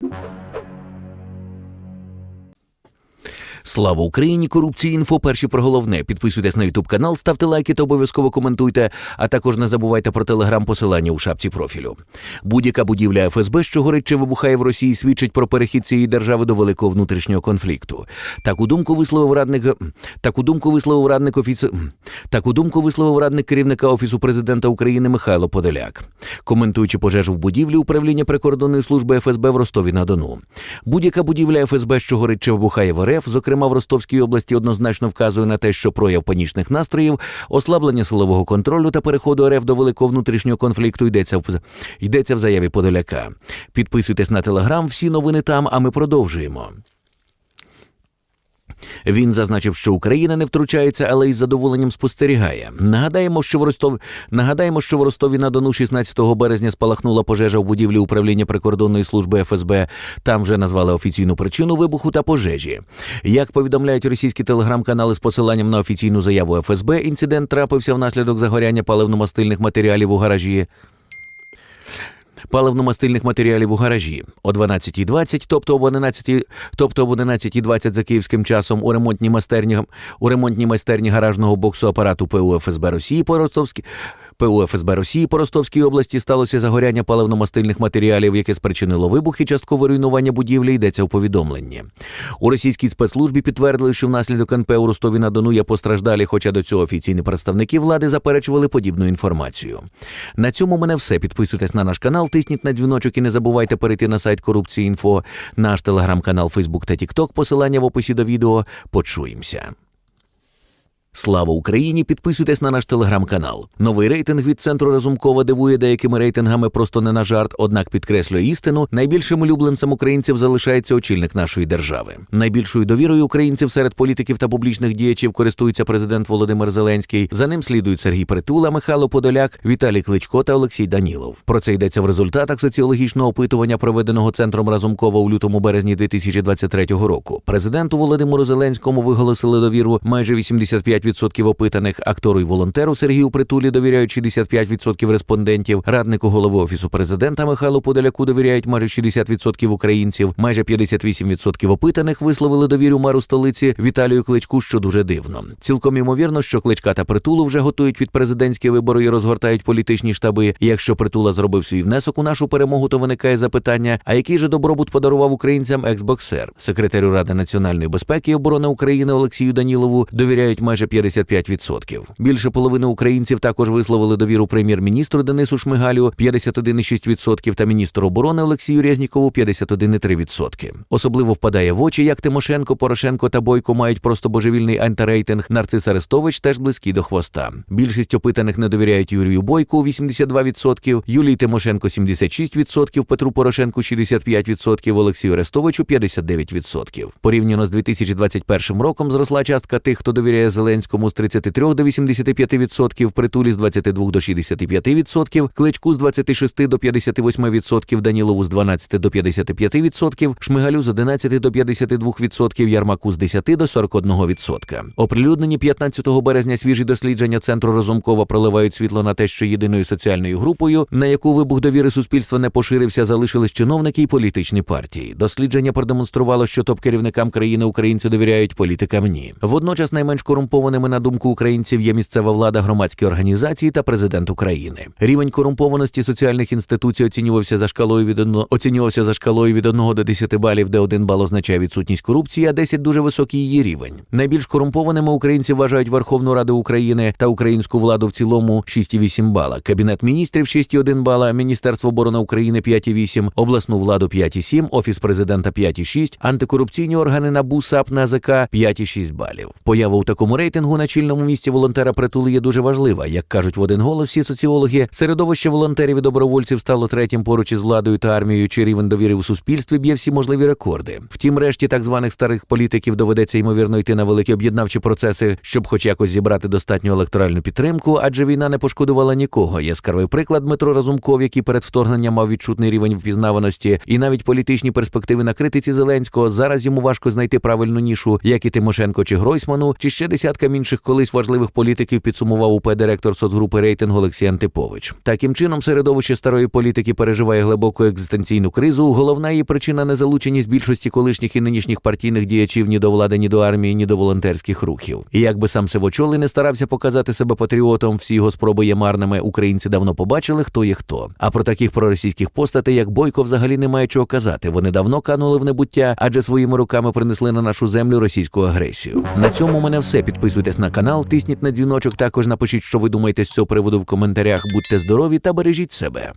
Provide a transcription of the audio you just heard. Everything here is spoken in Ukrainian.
you Слава Україні! Корупції інфо. Перші про головне. Підписуйтесь на Ютуб канал, ставте лайки та обов'язково коментуйте. А також не забувайте про телеграм посилання у шапці профілю. Будь-яка будівля ФСБ, що горить чи вибухає в Росії, свідчить про перехід цієї держави до великого внутрішнього конфлікту. Таку думку висловив радник. Таку думку висловив радник офіці... Таку думку висловив радник керівника офісу президента України Михайло Подоляк, коментуючи пожежу в будівлі управління прикордонної служби ФСБ в Ростові на Дону. Будь-яка будівля ФСБ, що горить чи вибухає в РФ, зокрема в Ростовській області, однозначно вказує на те, що прояв панічних настроїв, ослаблення силового контролю та переходу РФ до великого внутрішнього конфлікту йдеться в йдеться в заяві Подоляка. Підписуйтесь на телеграм, всі новини там. А ми продовжуємо. Він зазначив, що Україна не втручається, але із задоволенням спостерігає. Нагадаємо, що в Ростов... Нагадаємо, що в Ростові на Дону 16 березня спалахнула пожежа в будівлі управління прикордонної служби ФСБ. Там вже назвали офіційну причину вибуху та пожежі. Як повідомляють російські телеграм-канали з посиланням на офіційну заяву ФСБ, інцидент трапився внаслідок загоряння паливно-мастильних матеріалів у гаражі паливно-мастильних матеріалів у гаражі. О 12.20, тобто об 11.20 тобто об 11.20 за київським часом у ремонтній майстерні у ремонтній майстерні гаражного боксу апарату ПУ ФСБ Росії по Ростовській ПУ ФСБ Росії по Ростовській області сталося загоряння паливно-мастильних матеріалів, яке спричинило вибух і часткове руйнування будівлі. Йдеться у повідомленні. У російській спецслужбі підтвердили, що внаслідок НП у Ростові на Дону є постраждалі, хоча до цього офіційні представники влади заперечували подібну інформацію. На цьому мене все. Підписуйтесь на наш канал, тисніть на дзвіночок і не забувайте перейти на сайт корупції інфо, наш телеграм-канал, Фейсбук та Тікток. Посилання в описі до відео. Почуємося. Слава Україні! Підписуйтесь на наш телеграм-канал. Новий рейтинг від центру Разумкова дивує деякими рейтингами просто не на жарт, однак підкреслює істину. Найбільшим улюбленцем українців залишається очільник нашої держави. Найбільшою довірою українців серед політиків та публічних діячів користується президент Володимир Зеленський. За ним слідують Сергій Притула, Михайло Подоляк, Віталій Кличко та Олексій Данілов. Про це йдеться в результатах соціологічного опитування, проведеного центром Разумкова у лютому березні 2023 року. Президенту Володимиру Зеленському виголосили довіру майже 85 5% опитаних актору і волонтеру Сергію Притулі довіряють 65% респондентів. Раднику голови офісу президента Михайлу Подоляку довіряють майже 60% українців. Майже 58% опитаних висловили довіру меру столиці Віталію Кличку, що дуже дивно. Цілком імовірно, що кличка та притулу вже готують під президентські вибори і розгортають політичні штаби. І якщо притула зробив свій внесок у нашу перемогу, то виникає запитання: а який же добробут подарував українцям ексбоксер? Секретарю Ради національної безпеки і оборони України Олексію Данілову довіряють майже 55%. Більше половини українців також висловили довіру прем'єр-міністру Денису Шмигалю 51,6% та міністру оборони Олексію Резнікову 51,3%. Особливо впадає в очі, як Тимошенко, Порошенко та Бойко мають просто божевільний антирейтинг. Нарцис Арестович теж близький до хвоста. Більшість опитаних не довіряють Юрію Бойку 82%, Юлії Тимошенко 76%, Петру Порошенку 65%, Олексію Арестовичу 59%. Порівняно з 2021 роком зросла частка тих, хто довіряє Зеленському з 33 до 85%, Притулі з 22 до 65%, Кличку з 26 до 58%, Данілову з 12 до 55%, Шмигалю з 11 до 52%, Ярмаку з 10 до 41%. Оприлюднені 15 березня свіжі дослідження центру Розумкова проливають світло на те, що єдиною соціальною групою, на яку вибух довіри суспільства не поширився, залишились чиновники і політичні партії. Дослідження продемонструвало, що топ-керівникам країни українці довіряють політикам ні. Водночас найменш корумпованими на думку українців є місцева влада, громадські організації та президент України. Рівень корумпованості соціальних інституцій оцінювався за шкалою від одно... оцінювався за шкалою від 1 до 10 балів, де 1 бал означає відсутність корупції, а 10 – дуже високий її рівень. Найбільш корумпованими українці вважають Верховну Раду України та українську владу в цілому 6,8 бала. Кабінет міністрів 6,1 бала, Міністерство оборони України 5,8, обласну владу 5,7, офіс президента 5,6, антикорупційні органи НАБУ, САП, НАЗК 5,6 балів. Поява у такому рейтингу на чільному місці волонтера притули є дуже важлива. Як кажуть в один голос всі соціологи, середовище волонтерів і добровольців стало третім поруч із владою та армією, чи рівень довіри у суспільстві б'є всі можливі рекорди. Втім, решті так званих старих політиків доведеться ймовірно йти на великі об'єднавчі процеси, щоб хоч якось зібрати достатню електоральну підтримку, адже війна не пошкодувала нікого. Яскравий приклад Дмитро Разумков, який перед вторгненням мав відчутний рівень впізнаваності, і навіть політичні перспективи на критиці Зеленського зараз йому важко знайти правильну нішу, як і Тимошенко чи Гройсману, чи ще десятка десяткам інших колись важливих політиків підсумував УП директор соцгрупи рейтинг Олексій Антипович. Таким чином, середовище старої політики переживає глибоку екзистенційну кризу. Головна її причина незалученість більшості колишніх і нинішніх партійних діячів ні до влади, ні до армії, ні до волонтерських рухів. І якби сам Сивочоли не старався показати себе патріотом, всі його спроби є марними. Українці давно побачили, хто є хто. А про таких проросійських постатей, як Бойко, взагалі немає чого казати. Вони давно канули в небуття, адже своїми руками принесли на нашу землю російську агресію. На цьому мене все. Підписуйтесь на канал, тисніть на дзвіночок. Також напишіть, що ви думаєте з цього приводу в коментарях. Будьте здорові та бережіть себе.